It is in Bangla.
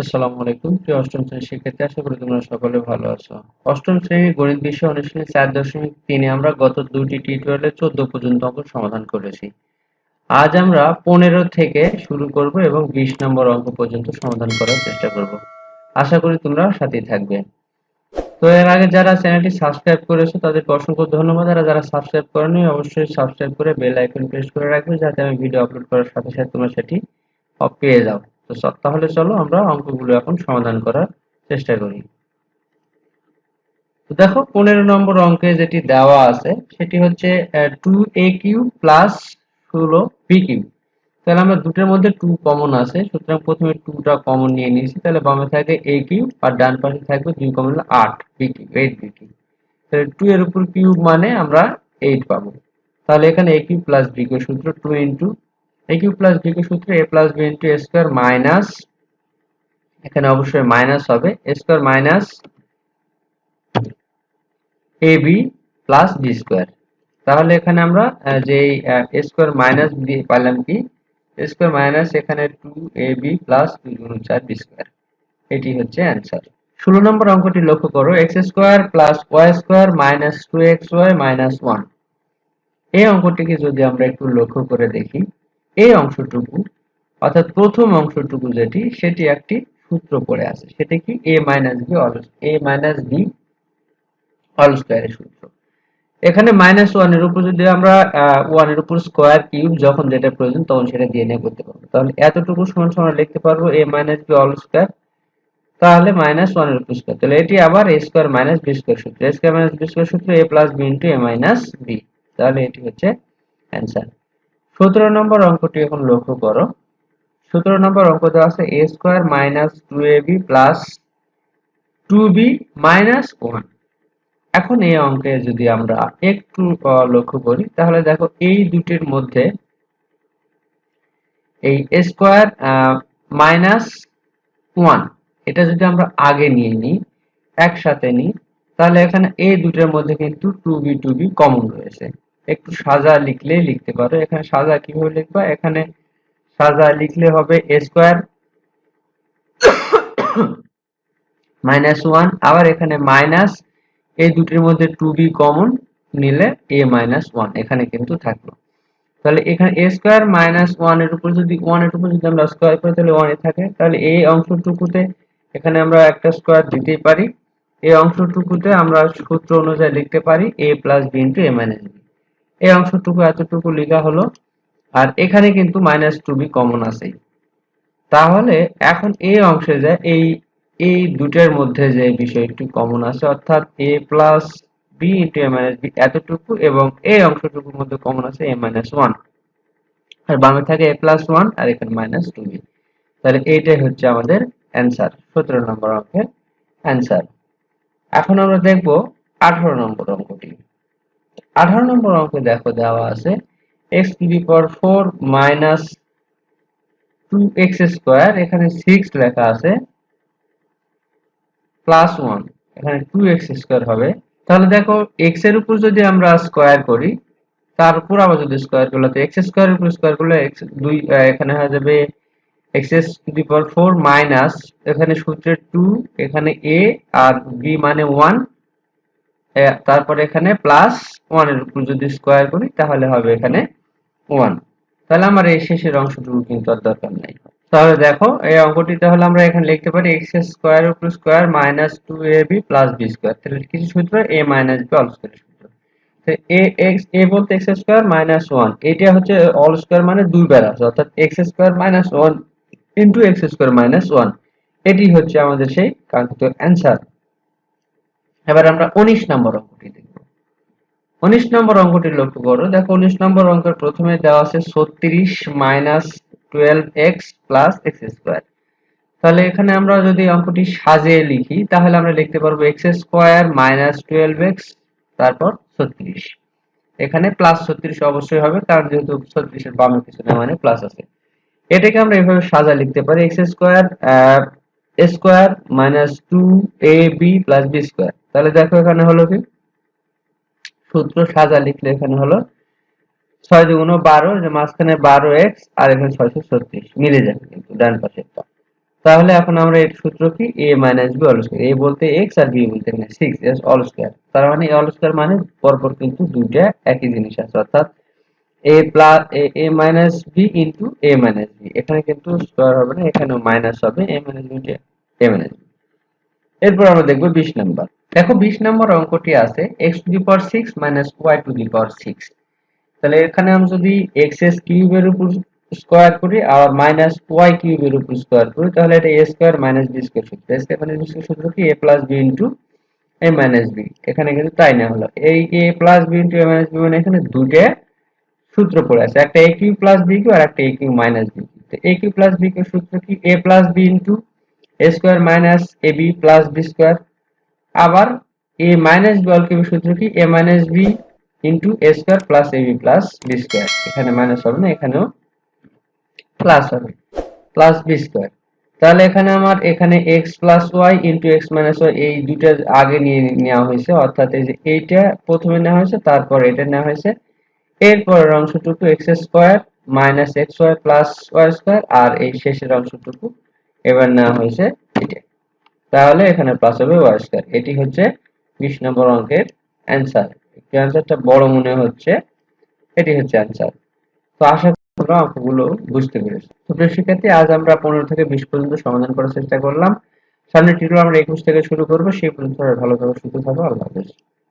আসসালামু আলাইকুম। প্রিয় অষ্টম শ্রেণির শিক্ষার্থী, আশা করি তোমরা সকলে ভালো আছো। অষ্টম শ্রেণির গণিত বিষয় অনুশীলনী চার দশমিক তিনে আমরা গত দুটি টিউটোরিয়ালে চোদ্দ পর্যন্ত অঙ্ক সমাধান করেছি। আজ আমরা পনেরো থেকে শুরু করব এবং বিশ নম্বর অঙ্ক পর্যন্ত সমাধান করার চেষ্টা করব। আশা করি তোমরা সাথেই থাকবে। তো এর আগে যারা চ্যানেলটি সাবস্ক্রাইব করেছ, তাদেরকে অসংখ্য ধন্যবাদ। আর যারা সাবস্ক্রাইব করেনি, অবশ্যই সাবস্ক্রাইব করে বেল আইকন প্রেস করে রাখবে, যাতে আমি ভিডিও আপলোড করার সাথে সাথে তোমরা সেটি পেয়ে যাও। তো তাহলে চলো আমরা অঙ্কগুলো এখন সমাধান করার চেষ্টা করি। দেখো, পনেরো নম্বর অঙ্কে যেটি দেওয়া আছে, সেটি হচ্ছে টু এ কিউ প্লাস ষোলো বি কিউ তাহলে আমরা দুটোর মধ্যে টু কমন আছে, সুতরাং প্রথমে টুটা কমন নিয়ে নিয়েছি, তাহলে বামে থাকে এ কিউ আর ডান পাশে থাকবে দুই কমন আট B cube eight B cube তাহলে টু এর উপর কিউব মানে আমরা এইট পাবো। তাহলে এখানে A cube plus B cube সূত্র two into A plus B cube সূত্রে A plus B into square minus এখানে অবশ্যই মাইনাস হবে square minus A B plus B square তাহলে এখানে আমরা যে স্কোয়ার মাইনাস দিয়ে পাইলাম কি? স্কোয়ার মাইনাস এখানে টু এ বি প্লাস দুই গুণ চার বি স্কোয়ার এটি হচ্ছে অ্যান্সার ষোলো নম্বর অঙ্কটি লক্ষ্য করো X square plus Y square minus two X Y minus one এই অঙ্কটিকে যদি আমরা একটু লক্ষ্য করে দেখি এই অংশটুকু, অর্থাৎ প্রথম অংশটুকু যেটি, সেটি একটি সূত্র পড়ে আছে। সেটা কি? A minus B all A minus B all স্কোয়ারের সূত্র। এখানে মাইনাস ওয়ানের উপর যদি আমরা ওয়ানের উপর স্কোয়ার কিউব যখন যেটা প্রয়োজন তখন সেটা দিয়ে নিয়ে করতে পারব। তাহলে এতটুকু সমান সমান লিখতে পারব A minus B all square তাহলে মাইনাস ওয়ানের উপর স্কোয়ার তাহলে এটি আবার A square minus B square সূত্র। A square minus B square সূত্র A plus B into A minus B তাহলে এটি হচ্ছে অ্যান্সার সতেরো নম্বর অঙ্কটি এখন লক্ষ্য করো। সতেরো নম্বর অঙ্ক দেওয়া আছে A square minus two A B plus two B minus one এখন এই অঙ্কে যদি আমরা একটু লক্ষ্য করি, তাহলে দেখো এই দুটির মধ্যে এই স্কোয়ার মাইনাস ওয়ান এটা যদি আমরা আগে নিয়ে নিই, একসাথে নিই, তাহলে এখানে এই দুটোর মধ্যে কিন্তু two B two B common রয়েছে। একটু সাজা লিখলে লিখতে পারো। এখানে সাজা কীভাবে লিখবা? এখানে সাজা লিখলে হবে এ স্কোয়ার মাইনাস ওয়ান আবার এখানে মাইনাস এই দুটির মধ্যে টু বি কমন নিলে এ মাইনাস ওয়ান এখানে কিন্তু থাকল। তাহলে এখানে এ স্কোয়ার মাইনাস ওয়ানের উপর যদি ওয়ানের উপর যদি আমরা স্কোয়ার করি, তাহলে ওয়ান এ থাকে। তাহলে এই অংশটুকুতে এখানে আমরা একটা স্কোয়ার দিতেই পারি। এই অংশটুকুতে আমরা সূত্র অনুযায়ী লিখতে পারি A plus B into A minus B এই অংশটুকু এতটুকু লেখা হলো, আর এখানে কিন্তু মাইনাস টু বি কমন আছে তাহলে এখন এই অংশে যায় এই এই দুটের মধ্যে যে বিষয়টি কমন আছে, অর্থাৎ A plus B into A minus B এতটুকু এবং এই অংশটুকুর মধ্যে কমন আছে এ মাইনাস ওয়ান আর বামে থাকে এ প্লাস ওয়ান আর এখানে মাইনাস টু বি তাহলে এইটাই হচ্ছে আমাদের অ্যান্সার সতেরো নম্বর অঙ্কের অ্যান্সার এখন আমরা দেখব আঠারো নম্বর অঙ্কটি। আঠারো নম্বর অঙ্কে দেখো দেওয়া আছে x to the power four minus two x square এখানে সিক্স লেখা আছে প্লাস ওয়ান এখানে টু এক্স স্কোয়ার হবে। তাহলে দেখো এক্সের উপর যদি আমরা স্কোয়ার করি, তার উপর আবার যদি স্কোয়ার করলে, তো এক্স স্কোয়ার উপর স্কোয়ার করলে এক্স দুই এখানে হয়ে যাবে s to the power four minus এখানে সূত্রের টু এখানে এ আর বি মানে ওয়ান তারপর এখানে প্লাস ওয়ানের উপর যদি স্কোয়ার করি, তাহলে হবে এখানে ওয়ান তাহলে আমার এই শেষের অংশটুকু কিন্তু আর দরকার নেই। তাহলে দেখো, এই অঙ্কটি তাহলে আমরা এখানে লিখতে পারি এক্স স্কোয়ার উপর square minus two a b plus b square তাহলে কিছু সূত্র a minus b whole square সূত্র। এ এক্স এ বলতে এক্স স্কোয়ার মাইনাস ওয়ান এটা হচ্ছে অল স্কোয়ার মানে দুই বার আছে অর্থাৎ x square minus one into x square minus one এটি হচ্ছে আমাদের সেই কাঙ্ক্ষিত অ্যান্সার এবার আমরা উনিশ নম্বর অঙ্কটি দেখব। উনিশ নম্বর অঙ্কটি লক্ষ্য করো। দেখো উনিশ নম্বর অঙ্কের প্রথমে দেওয়া আছে ছত্রিশ minus twelve x plus x square. তাহলে এখানে আমরা যদি অঙ্কটি সাজিয়ে লিখি, তাহলে আমরা লিখতে পারব x square minus twelve x তারপর ছত্রিশ। এখানে প্লাস ছত্রিশ অবশ্যই হবে, কারণ যেহেতু ছত্রিশের বামে কিছু মানে প্লাস আছে। এটাকে আমরা এভাবে সাজা লিখতে পারি, x square square minus two a b plus b square. তাহলে দেখো এখানে হলো কি? সূত্র সাজা লিখলে এখানে হলো ছয় দুগুণ বারো, যে মাঝখানে বারো এক্স আর এখানে ছয়শো ছত্রিশ। মিলে যাবে কিন্তু ডান পাশেরটা তাহলে এখন আমরা এর সূত্র কি? a minus b whole square a বলতে x আর b বলতে 6 এস অল স্কয়ার তার মানে অল স্কয়ার মানে পরপর কিন্তু দুইটা একই জিনিস আছে, অর্থাৎ a plus a minus b into a minus b এখানে কিন্তু স্কয়ার হবে না, এখানেও মাইনাস হবে, a minus b into a minus b এরপর আমরা দেখব 20 নাম্বার। দেখো 20 নম্বর অঙ্কটি আছে, x to the power 6 minus y to the power 6 তাহলে এখানে আমি যদি এক্স কিউবের উপর স্কোয়ার করি আর মাইনাস ওয়াই কিউবের উপর স্কোয়ার করি, তাহলে এটা a square minus b square সূত্র। এ স্কোয়ার মাইনাস সূত্র কি? A plus b into a minus b এখানে কিন্তু তাই না হলো। এই a plus b into a minus b মানে এখানে দুটো সূত্র পড়ে আছে। একটা a cube plus b cube আর একটা a cube minus b cube তো a cube plus b cube সূত্র কি? A plus b into a square minus a b plus b square আবার এ মাইনাস বি অল কিউবের সূত্র কি? A minus b into a square plus a b plus b square এখানে মাইনাস হবে না, এখানেও প্লাস হবে। প্লাস বি স্কোয়ার তাহলে এখানে আমার, এখানে x plus y into x minus y এই দুইটা আগে নিয়ে নেওয়া হয়েছে। অর্থাৎ এই যে এইটা প্রথমে নেওয়া হয়েছে, তারপর এটা নেওয়া হয়েছে। এরপরের অংশটুকু x square minus x y plus y square আর এই শেষের অংশটুকু এবার নেওয়া হয়েছে এটা। তাহলে এখানে প্লাস হবে ওয়াই স্কোয়ার। এটি হচ্ছে বিশ নম্বর অঙ্কের অ্যান্সার একটু অ্যান্সারটা বড় মনে হচ্ছে, এটি হচ্ছে অ্যান্সার তো আশা তোমরা অঙ্কগুলো বুঝতে পেরেছ। তো প্রিয় শিক্ষার্থী, আজ আমরা পনেরো থেকে বিশ পর্যন্ত সমাধান করার চেষ্টা করলাম। সামনের টিউটোরিয়াল আমরা একুশ থেকে শুরু করব। সেই পর্যন্ত ভালো থাকো, সুস্থ থাকো। আল্লাহ হাফেজ।